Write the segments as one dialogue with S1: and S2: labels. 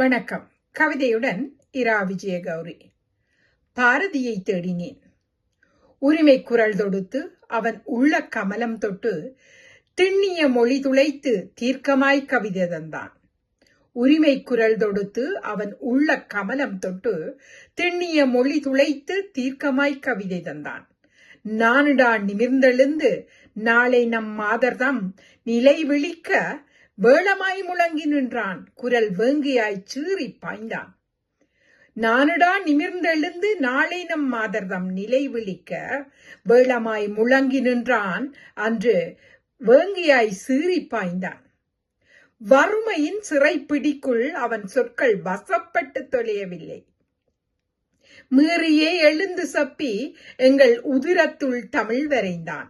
S1: வணக்கம். கவிதையுடன் இரா விஜயகௌரி. பாரதியை தேடினேன். உரிமை குரல் தொடுத்து அவன் உள்ள கமலம் தொட்டு திண்ணிய மொழி துளைத்து தீர்க்கமாய் கவிதை தந்தான். உரிமை குரல் தொடுத்து அவன் உள்ள கமலம் தொட்டு திண்ணிய மொழி துளைத்து தீர்க்கமாய் கவிதை தந்தான். நானுடா நிமிர்ந்தெழுந்து நாளை நம் மாதர்தம் நிலை விழிக்க வேளமாய் முழங்கி நின்றான். குரல் வேங்கியாய் சீறி பாய்ந்தான். நானுடா நிமிர்ந்தெழுந்து நாளை நம் மாதர்தம் நிலை விழிக்க வேளமாய் முழங்கி நின்றான் அன்று வேங்கியாய் சீறி பாய்ந்தான். வறுமையின் சிறைப்பிடிக்குள் அவன் சொற்கள் வசப்பட்டு தொலையவில்லை. மீறியே எழுந்து சப்பி எங்கள் உதிரத்துள் தமிழ் வரைந்தான்.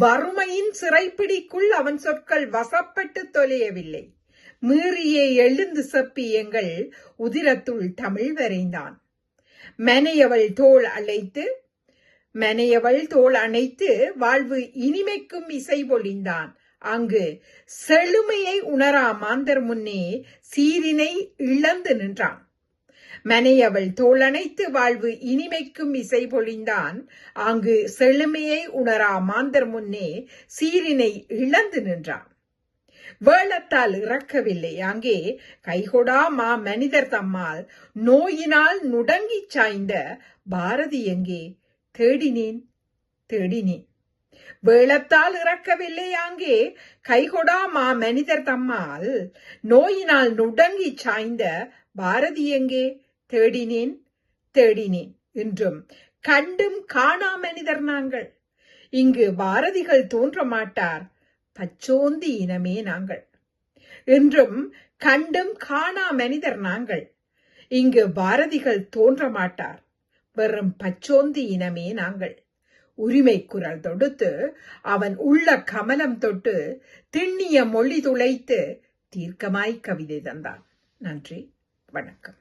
S1: வறுமையின் சிறைப்பிடிக்குள் அவன் சொற்கள் வசப்பட்டு தொலையவில்லை. மீறியே எழுந்து செப்பி எங்கள் உதிரத்துள் தமிழ் வரைந்தான். மனையவள் தோள் அழைத்து மனையவள் தோள் அணைத்து வாழ்வு இனிமைக்கும் இசை பொழிந்தான். அங்கு செழுமையை உணரா மாந்தர் முன்னே சீரினை இழந்து நின்றான். மனையவள் தோளணைத்து வாழ்வு இனிமைக்கும் இசை பொழிந்தான். அங்கு செழுமையை உணரா மாந்தர் முன்னே சீரினை இழந்து நின்றான். வேளத்தால் இறக்கவில்லை. அங்கே கைகொடா மா மனிதர் தம்மால் நோயினால் நுடங்கி சாய்ந்த பாரதி எங்கே? தேடினேன் தேடினேன். வேளத்தால் இறக்கவில்லை. அங்கே கைகொடா மா மனிதர் தம்மால் நோயினால் நுடங்கி சாய்ந்த பாரதி எங்கே? தேடினேன் தேடினேன் என்றும் கண்டும் காணா மனிதர் நாங்கள். இங்கு பாரதிகள் தோன்ற மாட்டார் பச்சோந்தி இனமே நாங்கள் என்றும் கண்டும் காணா மனிதர் நாங்கள். இங்கு பாரதிகள் தோன்ற மாட்டார் வெறும் பச்சோந்தி இனமே நாங்கள். உரிமை குரல் தொடுத்து அவன் உள்ள கமலம் தொட்டு திண்ணிய மொழி துளைத்து தீர்க்கமாய் கவிதை தந்தான். நன்றி வணக்கம்.